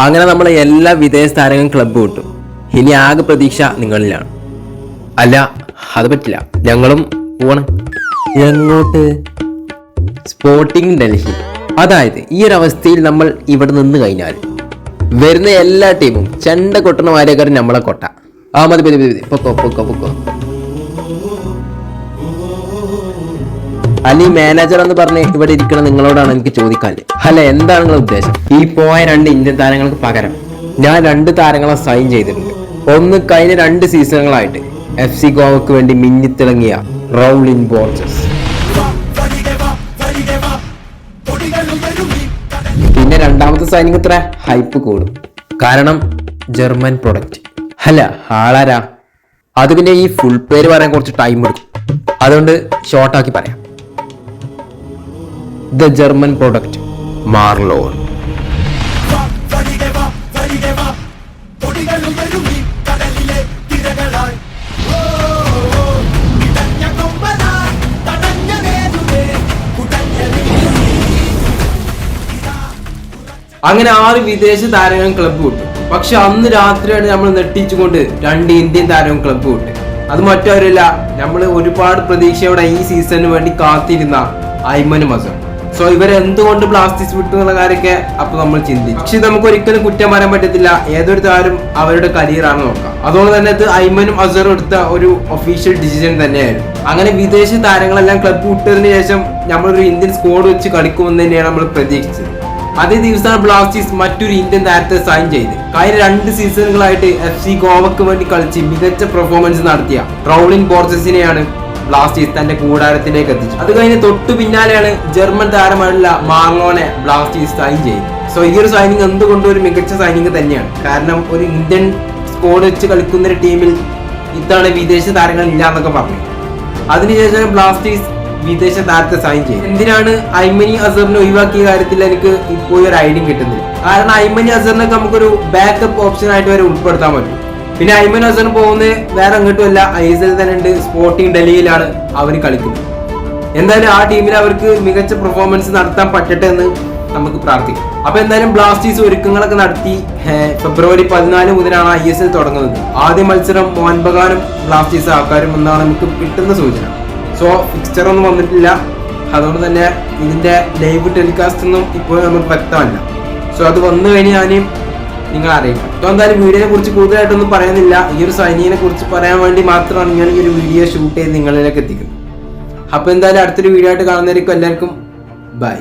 അങ്ങനെ നമ്മളെ എല്ലാ വിദേശ താരങ്ങളും ക്ലബ്ബ് വിട്ടു. ഇനി ആകെ പ്രതീക്ഷ നിങ്ങളിലാണ്. അല്ല അത് പറ്റില്ല. ഞങ്ങളും പോണം എങ്ങോട്ട്? സ്പോർട്ടിംഗ് ഡൽഹി. അതായത് ഈ ഒരു അവസ്ഥയിൽ നമ്മൾ ഇവിടെ നിന്ന് കഴിഞ്ഞാൽ. വരുന്ന എല്ലാ ടീമും ചെണ്ട കൊട്ടണ വാര്യക്കാരൻ നമ്മളെ കൊട്ട. ആ മതി മതി മതി. പൊക്കോ പൊക്കോ പൊക്കോ. അല്ല ഈ മാനേജർ എന്ന് പറഞ്ഞ് ഇവിടെ ഇരിക്കണം നിങ്ങളോടാണ് എനിക്ക് ചോദിക്കാൻ അല്ല എന്താണ് നിങ്ങളുടെ ഉദ്ദേശം? ഈ പോയ രണ്ട് ഇന്ത്യൻ താരങ്ങൾക്ക് പകരം ഞാൻ രണ്ട് താരങ്ങളെ സൈൻ ചെയ്തിട്ടുണ്ട്. ഒന്ന് കഴിഞ്ഞ രണ്ട് സീസണുകളായിട്ട് എഫ് സി ഗോവക്ക് വേണ്ടി മിന്നിത്തിളങ്ങിയ റൗളിൻ ബോർജസ് പിന്നെ രണ്ടാമത്തെ സൈനിങ് ഇത്ര ഹൈപ്പ് കൂടും. കാരണം ജർമ്മൻ പ്രൊഡക്റ്റ് അല്ല ആളാരാ? അത് പിന്നെ ഈ ഫുൾ പേര് പറയാൻ കുറച്ച് ടൈം എടുക്കും. അതുകൊണ്ട് ഷോർട്ടാക്കി പറയാം. The German product. മാർലോൺ അങ്ങനെ ആറ് വിദേശ താരങ്ങളും ക്ലബ്ബ് വിട്ടു. പക്ഷെ അന്ന് രാത്രിയാണ് നമ്മൾ നെട്ടിച്ചുകൊണ്ട് രണ്ട് ഇന്ത്യൻ താരവും ക്ലബ്ബ് വിട്ടു. അത് മറ്റവരല്ല നമ്മൾ ഒരുപാട് പ്രതീക്ഷയോടെ ഈ സീസണിന് വേണ്ടി കാത്തിരുന്ന ഐമൻ മസർ സോ ഇവരെ എന്തുകൊണ്ട് പ്ലാസ്റ്റിക്സ് വിട്ടു എന്നുള്ള കാര്യമൊക്കെ അപ്പൊ നമ്മൾ ചിന്തിച്ചു. പക്ഷെ നമുക്ക് ഒരിക്കലും കുറ്റം പറയാൻ പറ്റത്തില്ല. ഏതൊരു താരം അവരുടെ കരിയർ ആണ് നോക്കാം അതുകൊണ്ട് തന്നെ അത് ഐമനും അസറും എടുത്ത ഒരു ഒഫീഷ്യൽ ഡിസിഷൻ തന്നെയായിരുന്നു. അങ്ങനെ വിദേശ താരങ്ങളെല്ലാം ക്ലബ്ബ് വിട്ടതിന് ശേഷം നമ്മളൊരു ഇന്ത്യൻ സ്ക്വാഡ് വെച്ച് കളിക്കുമെന്ന് തന്നെയാണ് നമ്മൾ പ്രതീക്ഷിച്ചത്. അതേ ദിവസമാണ് ബ്ലാസ്റ്റേഴ്സ് മറ്റൊരു ഇന്ത്യൻ താരത്തെ സൈൻ ചെയ്ത് കഴിഞ്ഞ രണ്ട് സീസണുകളായിട്ട് എഫ് സി ഗോവക്ക് വേണ്ടി കളിച്ച് മികച്ച പെർഫോമൻസ് നടത്തിയ റൗളിൻ ബോർജസിനെയാണ് ബ്ലാസ്റ്റേഴ്സ് തന്റെ കൂടാരത്തിലേക്ക് എത്തിച്ചു. അത് കഴിഞ്ഞ് തൊട്ടു പിന്നാലെയാണ് ജർമ്മൻ താരമായിട്ടുള്ള മാർലോനെ ബ്ലാസ്റ്റേഴ്സ് സൈൻ ചെയ്യുന്നത് സോ ഈ ഒരു സൈനിങ് എന്തുകൊണ്ടും ഒരു മികച്ച സൈനിങ് തന്നെയാണ്. കാരണം ഒരു ഇന്ത്യൻ സ്കോഡ് വെച്ച് കളിക്കുന്ന ഒരു ടീമിൽ ഇത്തവണ വിദേശ താരങ്ങൾ ഇല്ല എന്നൊക്കെ പറഞ്ഞു. അതിനുശേഷം ബ്ലാസ്റ്റേഴ്സ് വിദേശ താരത്തെ സൈൻ ചെയ്തു. എന്തിനാണ് ഐമനി അസറിനെ ഒഴിവാക്കിയ കാര്യത്തിൽ എനിക്ക് ഇപ്പോൾ ഒരു ഐഡിയ കിട്ടുന്നില്ല. കാരണം ഐമനി അസറിനൊക്കെ നമുക്കൊരു ബാക്കപ്പ് ഓപ്ഷൻ ആയിട്ട് വരെ ഉൾപ്പെടുത്താൻ പറ്റും. പിന്നെ ഐമൻ ഹസൻ പോകുന്നത് വേറെ അങ്ങോട്ടുമല്ല ഐ എസ് എൽ തന്നെ ഉണ്ട്. സ്പോർട്ടിംഗ് ഡൽഹിയിലാണ് അവർ കളിക്കുന്നത്. എന്തായാലും ആ ടീമിൽ അവർക്ക് മികച്ച പെർഫോമൻസ് നടത്താൻ പറ്റട്ടെ എന്ന് നമുക്ക് പ്രാർത്ഥിക്കാം. അപ്പൊ എന്തായാലും ബ്ലാസ്റ്റേഴ്സ് ഒരുക്കങ്ങളൊക്കെ നടത്തി ഫെബ്രുവരി പതിനാല് മുതലാണ് ഐ എസ് എൽ തുടങ്ങുന്നത്. ആദ്യ മത്സരം മോഹൻ ബഗാനും ബ്ലാസ്റ്റേഴ്സ് ആക്കാരും എന്നാണ് നമുക്ക് കിട്ടുന്ന സൂചന. സോ ഫിക്സ്ചർ ഒന്നും വന്നിട്ടില്ല. അതുകൊണ്ട് തന്നെ ഇതിന്റെ ലൈവ് ടെലികാസ്റ്റ് ഒന്നും ഇപ്പോഴും നമുക്ക് വ്യക്തമല്ല. സോ അത് വന്നു കഴിഞ്ഞാൽ നിങ്ങൾ അറിയിക്കും അപ്പോൾ എന്തായാലും വീഡിയോനെ കുറിച്ച് കൂടുതലായിട്ടൊന്നും പറയുന്നില്ല. ഈ ഒരു സൈനികനെ കുറിച്ച് പറയാൻ വേണ്ടി മാത്രമാണ് ഞാൻ ഈ ഒരു വീഡിയോ ഷൂട്ട് ചെയ്ത് നിങ്ങളിലേക്ക് എത്തിക്കുന്നത്. അപ്പോൾ എന്തായാലും അടുത്തൊരു വീഡിയോ ആയിട്ട് കാണുന്നതായിരിക്കും എല്ലാവർക്കും ബൈ.